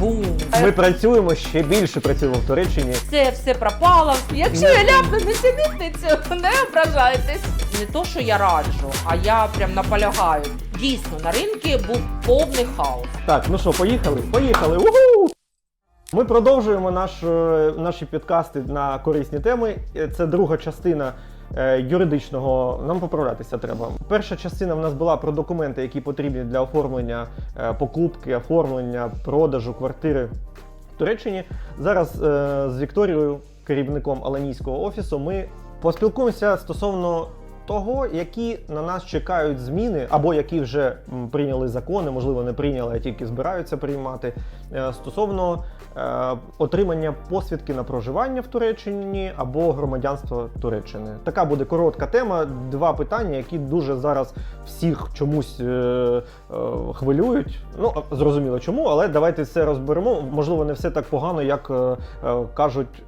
бум. Ми працюємо ще більше працюємо в Туреччині. Це все пропало. Якщо я ляпну несемітницю, не ображайтесь. Не то, що я раджу, а я прям наполягаю. Дійсно, на ринку був повний хаос. Так, ну що, поїхали? Поїхали! Угу! Ми продовжуємо наш, е, наші підкасти на корисні теми. Е, Це друга частина юридичного. Нам поправлятися треба. Перша частина в нас була про документи, які потрібні для оформлення е, покупки, оформлення, продажу квартири в Туреччині. Зараз е, з Вікторією, керівником Аланійського офісу, ми поспілкуємося стосовно того, які на нас чекають зміни, або які вже прийняли закони, можливо, не прийняли, а тільки збираються приймати е, стосовно е, отримання посвідки на проживання в Туреччині або громадянства Туреччини. Така буде коротка тема. Два питання, які дуже зараз всіх чомусь е, хвилюють. Ну зрозуміло чому, але давайте це розберемо. Можливо, не все так погано, як кажуть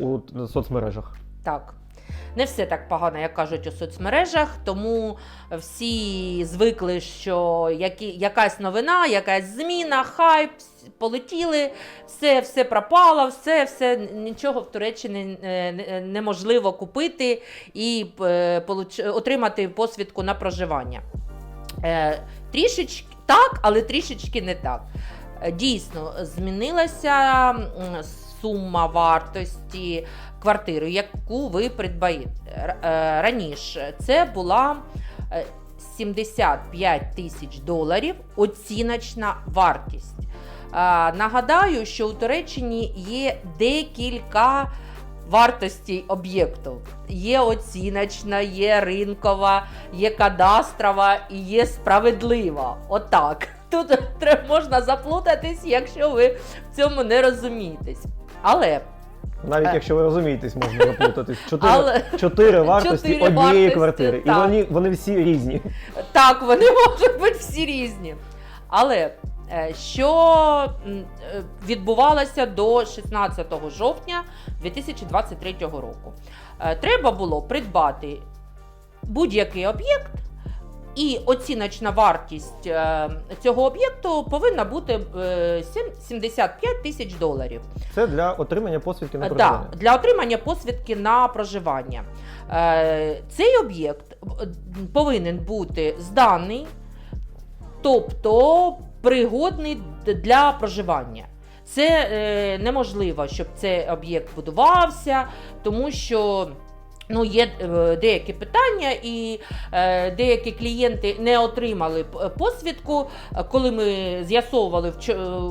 у соцмережах. Так. Не все так погано, як кажуть у соцмережах, тому всі звикли, що які, якась новина, якась зміна, хайп, полетіли, все, все пропало, все, все, нічого в Туреччині е, неможливо купити і е, отримати посвідку на проживання. Е, Трішечки так, але трішечки не так. Дійсно, змінилася сума вартості квартири, яку ви придбаєте. Е, Раніше це була е, 75 тисяч доларів оціночна вартість. Е, Нагадаю, що у Туреччині є декілька вартостей об'єкту. Є оціночна, є ринкова, є кадастрова і є справедлива. Отак. Тут можна заплутатись, якщо ви в цьому не розумієтесь. Але Навіть Е. якщо ви розумієтесь, можна заплутатись. Чотири, Але- чотири вартості Чотири однієї вартості, квартири. І вони, вони всі різні. Так, вони можуть бути всі різні. Але е, що е, відбувалося до 16 жовтня 2023 року? Треба було придбати будь-який об'єкт. І оціночна вартість е, цього об'єкту повинна бути е, сім- 75 тисяч доларів. Це для отримання посвідки на Е, проживання. Да, для отримання посвідки на проживання. Е, Цей об'єкт е, повинен бути зданий, тобто пригодний для проживання. Це е, неможливо, щоб цей об'єкт будувався, тому що. Ну, є е, деякі питання, і е, деякі клієнти не отримали посвідку. Коли ми з'ясовували,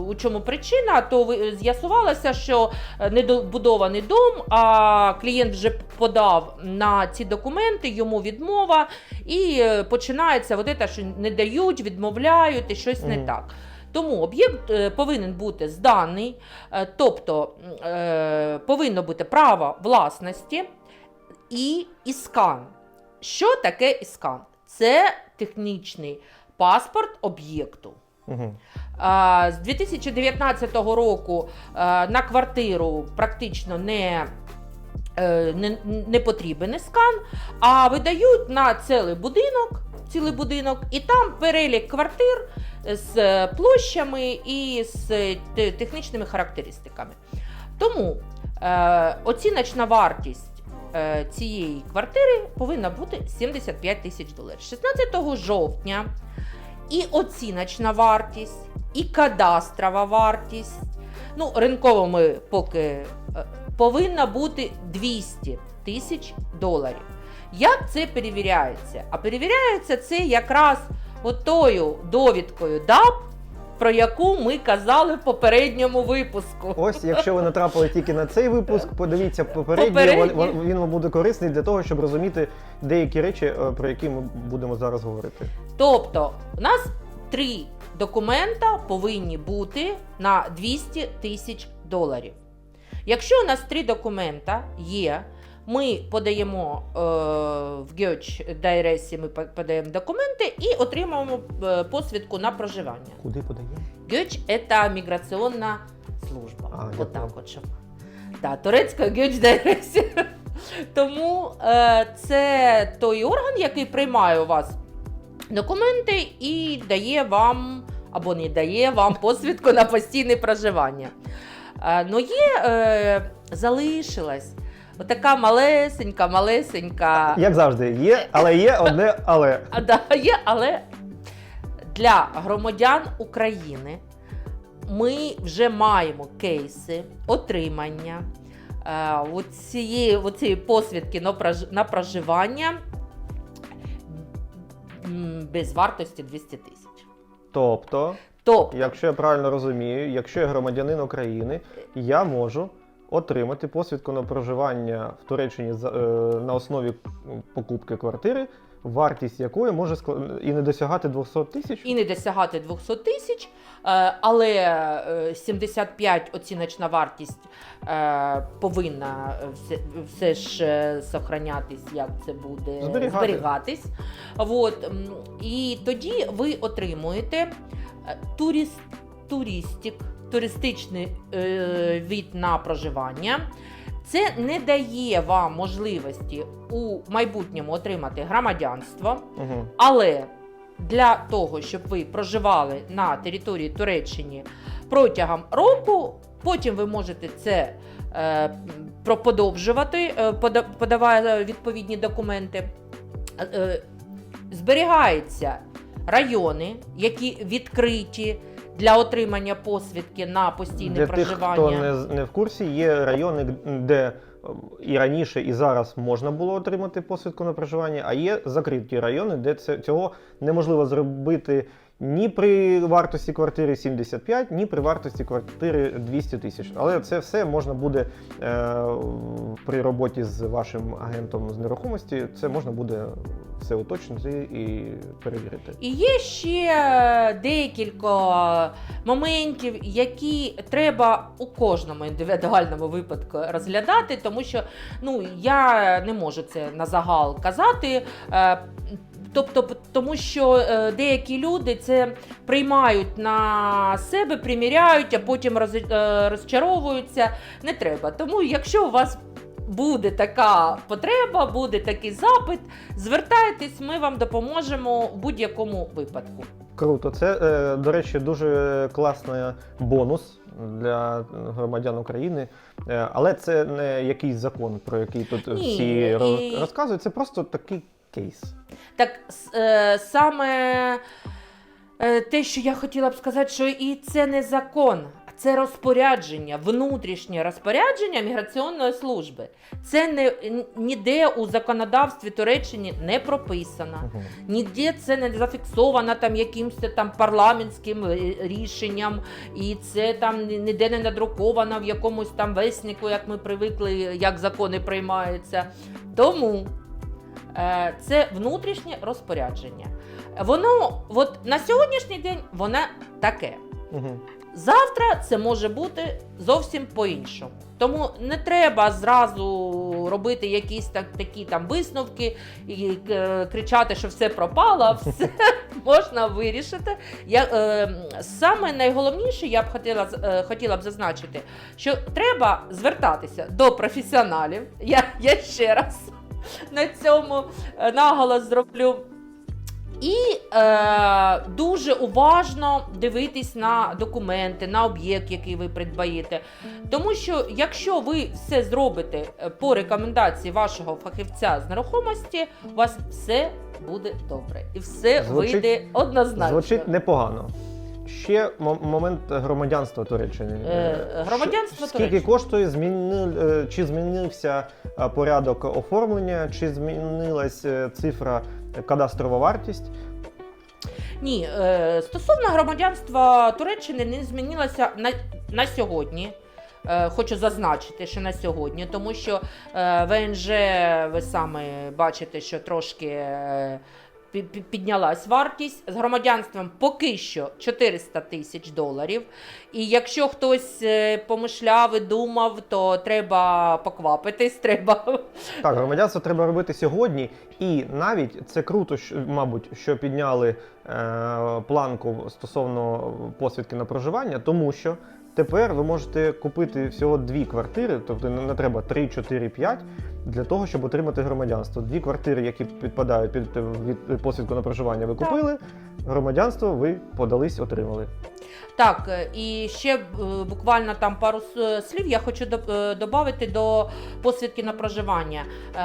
у чому причина, то з'ясувалося, що е, недобудований дом, а клієнт вже подав на ці документи, йому відмова, і починається вот це, що не дають, відмовляють і щось не так. Тому об'єкт повинен бути зданий, тобто повинно бути право власності і іскан. Що таке іскан? Це технічний паспорт об'єкту. Угу. З 2019 року на квартиру практично не, е, не, не потрібен скан, а видають на цілий будинок, цілий будинок, і там перелік квартир з площами і з технічними характеристиками. Тому е, оціночна вартість цієї квартири повинна бути 75 тисяч доларів. 16 жовтня і оціночна вартість, і кадастрова вартість. Ну, ринково поки е, повинна бути 200 тисяч доларів. Як це перевіряється? А перевіряється це якраз отою довідкою ДАП, про яку ми казали в попередньому випуску. Ось, якщо ви натрапили тільки на цей випуск, подивіться попередній, Попередній. він, вам буде корисний для того, щоб розуміти деякі речі, е, про які ми будемо зараз говорити. Тобто, у нас три документа повинні бути на 200 тисяч доларів. Якщо у нас три документа є, ми подаємо е, в ГЕОЧ Дайресі, ми подаємо документи і отримуємо е, посвідку на проживання. Куди подаємо? ГЕОЧ – це міграційна служба. А, я От от щоб. Да, турецька ГЕОЧ Дайресі. Тому е, це той орган, який приймає у вас документи і дає вам або не дає вам посвідку на постійне проживання. Е, Ну, є, е, залишилась отака малесенька, малесенька. Як завжди, є, але є одне але. А, да, є, але для громадян України ми вже маємо кейси отримання е, оцієї, оцієї посвідки на, прож- на проживання м, без вартості 200 тисяч. Тобто, Тобто, якщо я правильно розумію, якщо я громадянин України, я можу отримати посвідку на проживання в Туреччині е, на основі покупки квартири, вартість якої може і не досягати 200 тисяч. і не досягати 200 тисяч, е, але е, 75 оціночна вартість е, повинна все, ж е, сохранятись, як це буде Зберігати. зберігатись. От, і тоді ви отримуєте е, туріст, туристик, туристичний е, від на проживання. Це не дає вам можливості у майбутньому отримати громадянство. Угу. Але для того, щоб ви проживали на території Туреччини протягом року, потім ви можете це е, подовжувати, е, пода- подавая відповідні документи. Е, е, зберігаються райони, які відкриті для отримання посвідки на постійне Для тих, проживання. хто не, не в курсі, є райони, де і раніше, і зараз можна було отримати посвідку на проживання, а є закриті райони, де це, цього неможливо зробити ні при вартості квартири 75, ні при вартості квартири 200 тисяч. Але це все можна буде е, при роботі з вашим агентом з нерухомості, це можна буде все уточнити і перевірити. І є ще декілька моментів, які треба у кожному індивідуальному випадку розглядати, тому що ну я не можу це на загал казати. е, Тобто, тому що е, деякі люди це приймають на себе, приміряють, а потім е, розчаровуються. Не треба. Тому, якщо у вас буде така потреба, буде такий запит, звертайтесь, ми вам допоможемо в будь-якому випадку. Круто, це, е, до речі, дуже класний бонус для громадян України. Але це не якийсь закон, про який тут всі розказують. Це просто такий кейс. Так е, саме е, те, що я хотіла б сказати, що і це не закон, а це розпорядження, внутрішнє розпорядження міграційної служби. Це не ніде у законодавстві Туреччини не прописано. Мгм. Ніде це не зафіксовано там якимось там парламентським е, рішенням, і це там ніде не надруковано в якомусь там веснику, як ми привикли, як закони приймаються. Тому це внутрішнє розпорядження. Воно, от на сьогоднішній день, воно таке. Мгм. Завтра це може бути зовсім по-іншому. Тому не треба зразу робити якісь так, такі там висновки і е, кричати, що все пропало, все можна вирішити. Я, е, саме найголовніше, я б хотіла, е, хотіла б зазначити, що треба звертатися до професіоналів. Я, я ще раз на цьому е, наголос зроблю. І е, дуже уважно дивитись на документи, на об'єкт, який ви придбаєте. Тому що якщо ви все зробите е, по рекомендації вашого фахівця з нерухомості, у вас все буде добре і все Звучить- вийде однозначно. Звучить непогано. Ще момент громадянства Туреччини. Е, громадянство Скільки Туреччини. коштує, зміни, е, чи змінився е, порядок оформлення, чи змінилась е, цифра кадастрова вартість? Ні, е, стосовно громадянства Туреччини не змінилося на, на сьогодні. Хочу зазначити, що на сьогодні, тому що ВНЖ, ви саме бачите, що трошки піднялась вартість. З громадянством поки що 400 тисяч доларів. І якщо хтось е, помишляв і думав, то треба поквапитись, треба Так, громадянство треба робити сьогодні, і навіть це круто, що, мабуть, що підняли е, планку стосовно посвідки на проживання, тому що тепер ви можете купити всього дві квартири, тобто не треба 3, 4, 5, для того, щоб отримати громадянство. Дві квартири, які підпадають під е, від посвідку на проживання, ви Так. купили. Громадянство ви подались, отримали. Так, е, і ще е, буквально там пару слів я хочу додати до посвідки на проживання. Е,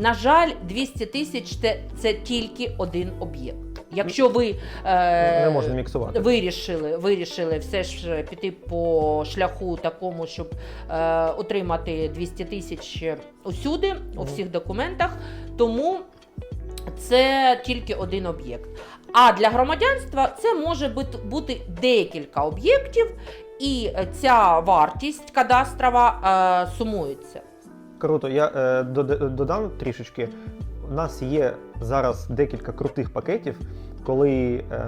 на жаль, 200 тисяч це тільки один об'єкт. Якщо ви е, Не можна міксувати. вирішили, вирішили все ж піти по шляху такому, щоб е, отримати 200 тисяч усюди, у всіх документах, тому це тільки один об'єкт. А для громадянства це може бути, бути декілька об'єктів, і е, ця вартість кадастрова е, сумується. Круто, я е, дода- додам трішечки. У нас є зараз декілька крутих пакетів, коли е,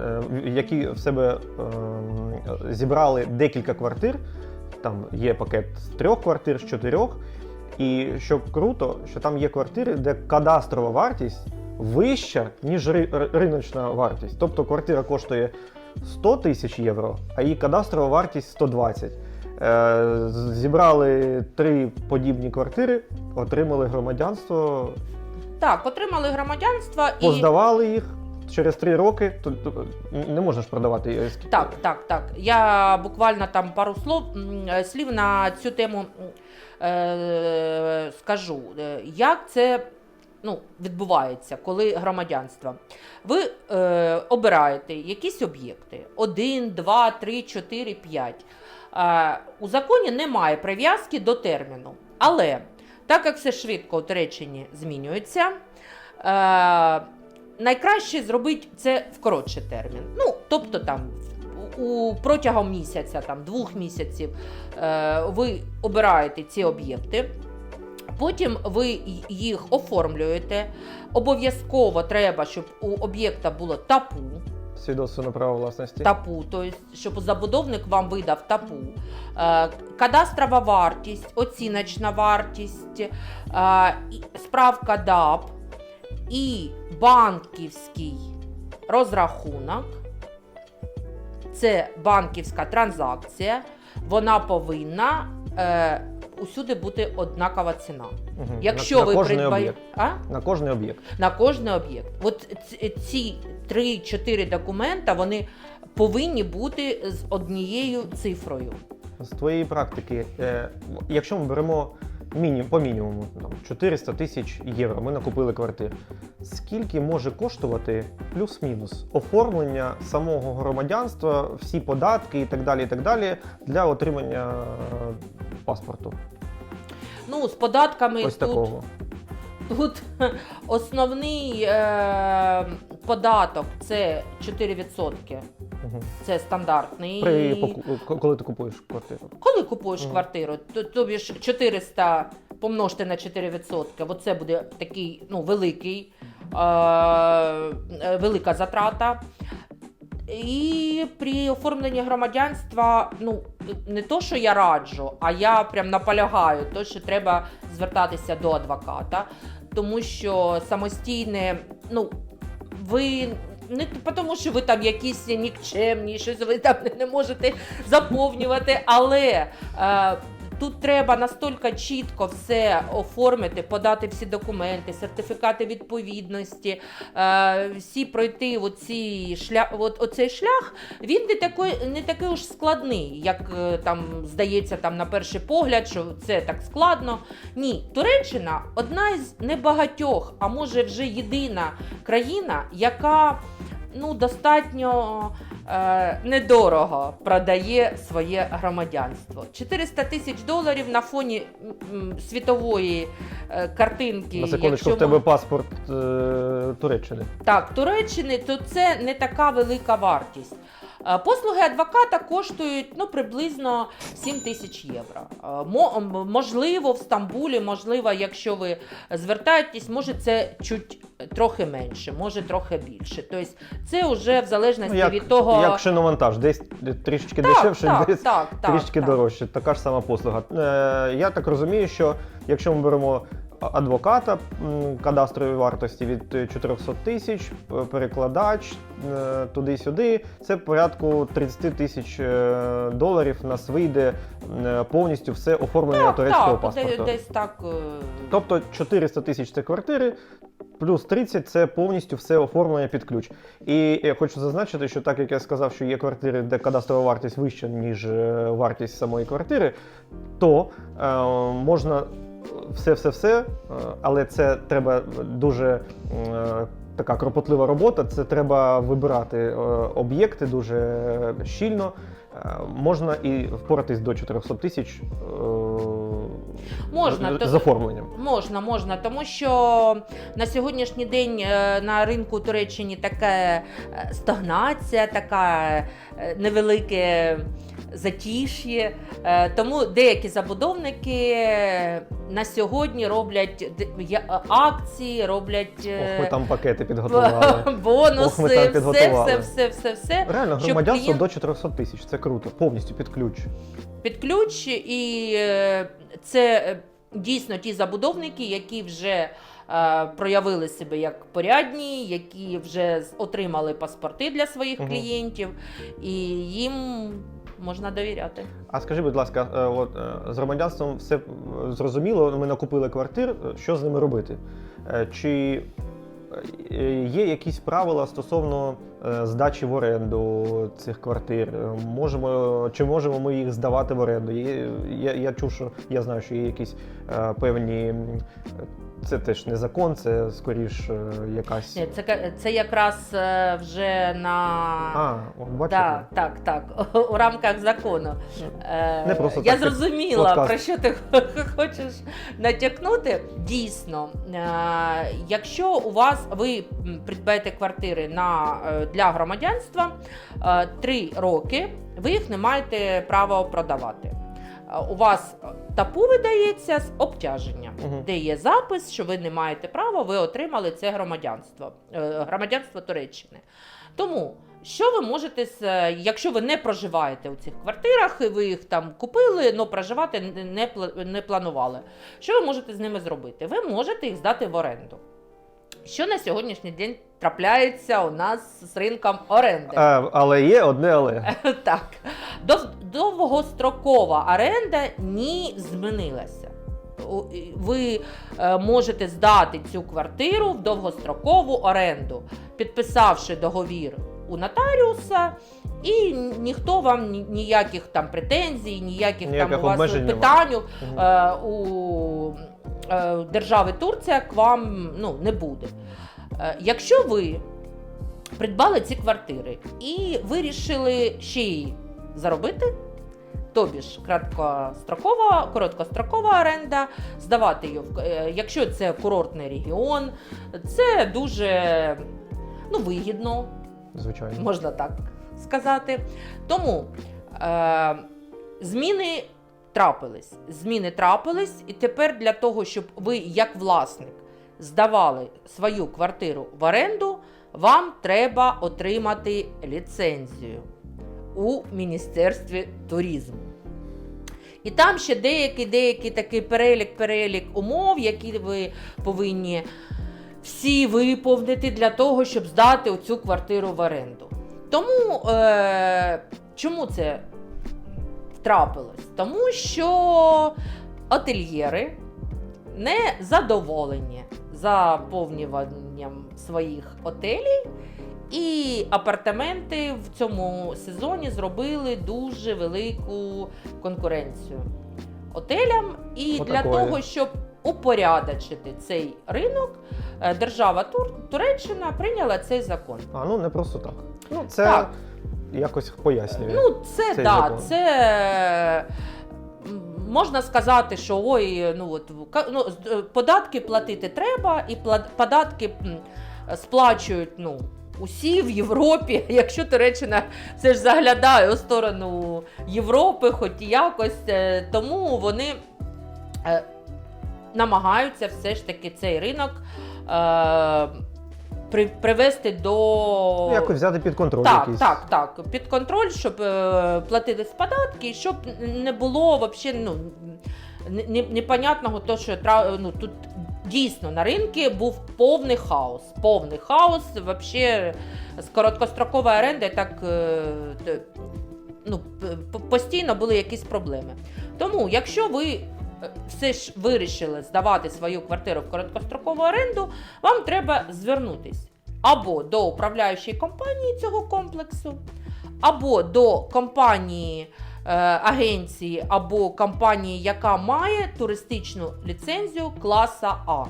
е, які в себе е, зібрали декілька квартир. Там є пакет з трьох квартир, з чотирьох. І що круто, що там є квартири, де кадастрова вартість вища, ніж ри- ри- риночна вартість. Тобто квартира коштує 100 тисяч євро, а її кадастрова вартість 120. Е, Зібрали три подібні квартири, отримали громадянство, Так, отримали громадянство і. поздавали їх через три роки. То, то, не можна ж продавати її. скільки? Так, так, так. Я буквально там пару слов м, е, слів на цю тему е, скажу. Е, Як це ну, відбувається, коли громадянство? Ви е, обираєте якісь об'єкти: 1, 2, 3, 4, 5. Е, у законі немає прив'язки до терміну. Але так як все швидко у Туреччині змінюється, е, найкраще зробити це в коротший термін. Ну, тобто там у протягом місяця, там двох місяців, е, ви обираєте ці об'єкти. Потім ви їх оформлюєте. Обов'язково треба, щоб у об'єкта було тапу, Свідоцтво на право власності. тапу, тобто, щоб забудовник вам видав тапу, е, кадастрова вартість, оціночна вартість, е, справка ДАП і банківський розрахунок. Це банківська транзакція. Вона повинна е, усюди бути однакова ціна. Мгм. Якщо на, на ви кожний придбаєте? На кожний об'єкт. на кожний об'єкт. От ці 3-4 документа вони повинні бути з однією цифрою. З твоєї практики, е, якщо ми беремо міні, по мінімуму там, 400 тисяч євро, ми накупили квартир. Скільки може коштувати плюс-мінус оформлення самого громадянства, всі податки і так далі, і так далі для отримання е, паспорту? Ну, з податками Ось тут, такого. тут основний е, податок це 4%. Мгм. Це стандартний. При поку- коли ти купуєш квартиру. Коли купуєш Мгм. квартиру, то тобі ж 400 помножте на 4%, бо це буде такий ну, великий, е, е, велика затрата. І при оформленні громадянства, ну не то, що я раджу, а я прям наполягаю, то що треба звертатися до адвоката, тому що самостійне, ну ви не тому, що ви там якісь нікчемні, щось ви там не можете заповнювати, але е, тут треба настільки чітко все оформити, подати всі документи, сертифікати відповідності, е, всі пройти оці шлях, от, оцей шлях, він не такий, не такий уж складний, як е, там здається там на перший погляд, що це так складно. Ні, Туреччина одна із небагатьох, а може вже єдина країна, яка ну, достатньо е, недорого продає своє громадянство. 400 тисяч доларів на фоні м, світової е, картинки. На секундочку, якщо в тебе ми- паспорт е, Туреччини. так, Туреччини, то це не така велика вартість. Е, Послуги адвоката коштують ну, приблизно 7 тисяч євро. Е, Можливо, в Стамбулі, можливо, якщо ви звертаєтесь, може це чуть трохи менше, може трохи більше. Тобто це вже в залежності Ну, як, від того. як шиномонтаж, десь трішечки так, дешевше, так, десь так, так, трішки так. дорожче. Така ж сама послуга. Е, я так розумію, що якщо ми беремо адвоката кадастрової вартості від е, 400 тисяч, перекладач е, туди-сюди. Це порядку 30 тисяч е, доларів. Нас вийде е, повністю все оформлення турецького так, паспорту. десь так. е, Тобто 400 тисяч це квартири, плюс 30 це повністю все оформлення під ключ. І я хочу зазначити, що так як я сказав, що є квартири, де кадастрова вартість вища, ніж е, вартість самої квартири, то е, можна все-все-все, е, але це треба дуже. е, Така кропотлива робота, це треба вибирати е, об'єкти дуже щільно. Можна і впоратись до 400 тисяч Можна, з, оформленням. Можна, можна, тому що на сьогоднішній день на ринку Туреччині така стагнація, така невелике затіш'є. Е, Тому деякі забудовники на сьогодні роблять акції, роблять е, Ох, ми там пакети підготували. бонуси, Ох, ми там все, підготували. все, все, все, все. Реально, щоб громадянство клієнт- до 400 тисяч. Це круто, повністю під ключ. під ключ, і е, це е, дійсно ті забудовники, які вже е, проявили себе як порядні, які вже отримали паспорти для своїх угу. клієнтів, і їм можна довіряти. А скажи, будь ласка, е, от е, з громадянством все е, зрозуміло. Ми накупили квартир. е, Що з ними робити? Е, Чи е, є якісь правила стосовно е, здачі в оренду цих квартир? Е, Можемо чи можемо ми їх здавати в оренду? Я, я чув, що я знаю, що є якісь е, певні. Це теж не закон, це скоріш е, якась. Ні, Це, це якраз е, вже на А, бачите. Да, так, так, у рамках закону. Е, Не просто Я так, зрозуміла, подкаст. про що ти хочеш натякнути. Дійсно, е, якщо у вас ви придбаєте квартири на, е, для громадянства е, три роки, ви їх не маєте права продавати. Е, У вас тапу видається з обтяження, Мгм. де є запис, що ви не маєте права, ви отримали це громадянство, е, громадянство Туреччини. Тому що ви можете, е, якщо ви не проживаєте у цих квартирах, і ви їх там купили, але проживати не- не, не планували, що ви можете з ними зробити? Ви можете їх здати в оренду. Що на сьогоднішній день трапляється у нас з ринком оренди? Е, але є одне але. Так, Дов- довгострокова оренда не змінилася. Ви е, можете здати цю квартиру в довгострокову оренду, підписавши договір у нотаріуса, і ніхто вам ні- ніяких там претензій, ніяких Ніяких там у вас обмежень питань е, у держави Турція к вам ну, не буде. Е, якщо ви придбали ці квартири і вирішили ще й заробити, тобі ж краткострокова, короткострокова оренда, здавати її, е, якщо це курортний регіон, це дуже ну, вигідно, Звичайно. можна так сказати. Тому е, зміни трапились. Зміни трапились, і тепер для того, щоб ви, як власник, здавали свою квартиру в оренду, вам треба отримати ліцензію у Міністерстві туризму. І там ще деякий, деякий такий перелік, перелік умов, які ви повинні всі виповнити для того, щоб здати оцю квартиру в оренду. Тому е, чому це трапилось? Тому що ательєри не задоволені заповнюванням своїх отелів, і апартаменти в цьому сезоні зробили дуже велику конкуренцію отелям. І для того, щоб упорядочити цей ринок, е, держава Тур Туреччина прийняла цей закон. А ну не просто так. Ну це Так. Якось пояснює. Ну, це Цей да, закон. це можна сказати, що ой, ну от ну, е, податки платити треба, і податки сплачують ну, усі в Європі. Якщо Туреччина все ж заглядає у сторону Європи, хоч якось, е, тому вони е, намагаються все ж таки цей ринок. Е, при- Привести до Ну, якось взяти під контроль так, якийсь. так, так. Під контроль, щоб е, платились податки, щоб не було вообще, ну, не- не- непонятного, то, що ну, тут дійсно на ринку був повний хаос. Повний хаос. Вообще з короткострокової оренди так е, ну, постійно були якісь проблеми. Тому, якщо ви все ж вирішили здавати свою квартиру в короткострокову оренду, вам треба звернутись або до управляючої компанії цього комплексу, або до компанії е, агенції, або компанії, яка має туристичну ліцензію класа А.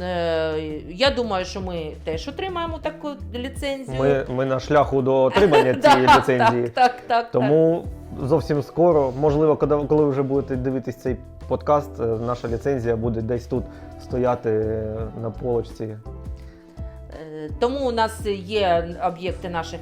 Е, я думаю, що ми теж отримаємо таку ліцензію. Ми, ми на шляху до отримання цієї ліцензії. Так, так, так. Тому зовсім скоро, можливо, коли, коли ви вже будете дивитись цей подкаст, е, наша ліцензія буде десь тут стояти е, на полочці. Е, Тому у нас є об'єкти наших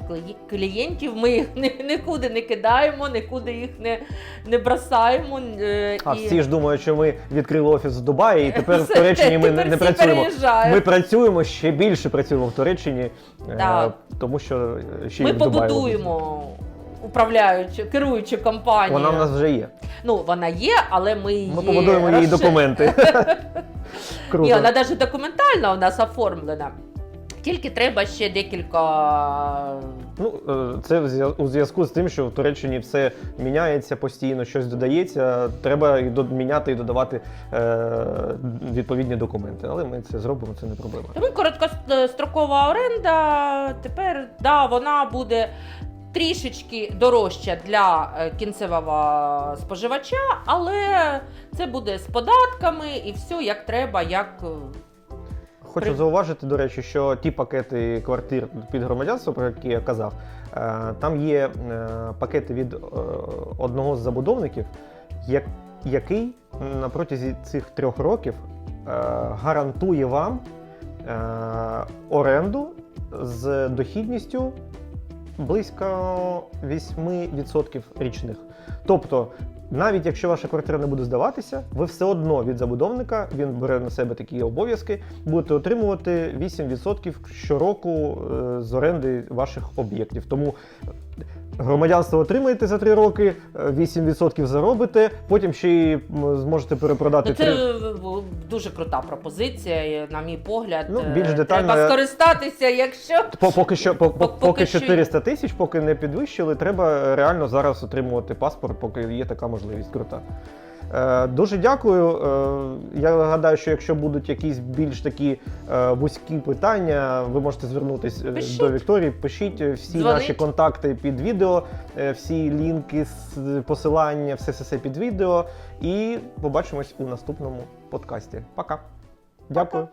клієнтів. Ми їх нікуди не кидаємо, нікуди їх не, не бросаємо. е, А і- всі ж думають, що ми відкрили офіс в Дубаї, і тепер в Туреччині ми не, працюємо. переїжджають. Ми працюємо ще більше працюємо в Туреччині, е, тому що ще й Ми в Дубаї побудуємо управляючу, керуючу компанію. Вона в нас вже є. Ну, вона є, але ми її Ми побудуємо її документи. Круто. Ні, вона навіть документально у нас оформлена. Тільки треба ще декілька. Ну, е, це у зв'язку з тим, що в Туреччині все міняється постійно, щось додається. Треба і до- міняти і додавати е, відповідні документи. Але ми це зробимо, це не проблема. Тому короткострокова оренда тепер да, вона буде трішечки дорожча для е, кінцевого споживача, але це буде з податками і все як треба, як. Хочу При- зауважити, до речі, що ті пакети квартир під громадянство, про які я казав, е, там є е, пакети від е, одного з забудовників, який на протязі цих трьох років гарантує вам оренду з дохідністю близько 8% річних. Тобто, навіть якщо ваша квартира не буде здаватися, ви все одно від забудовника він бере на себе такі обов'язки, будете отримувати 8% щороку е, з оренди ваших об'єктів. Тому громадянство отримаєте за 3 роки, е, 8% заробите, потім ще й зможете перепродати Ну, це три- е, дуже крута пропозиція, на мій погляд. Ну, Е, більш детально Треба скористатися, якщо. Поки що, по- по- поки поки 400 тисяч, поки не підвищили, треба реально зараз отримувати паспорт, поки є така можливість крута. Е, дуже дякую. Е, я гадаю, що якщо будуть якісь більш такі е, вузькі питання, ви можете звернутися Пишіть. до Вікторії. Пишіть всі Дзвонить. наші контакти під відео, всі лінки, посилання, все, все, все під відео. І побачимось у наступному подкасті. Пока. Дякую.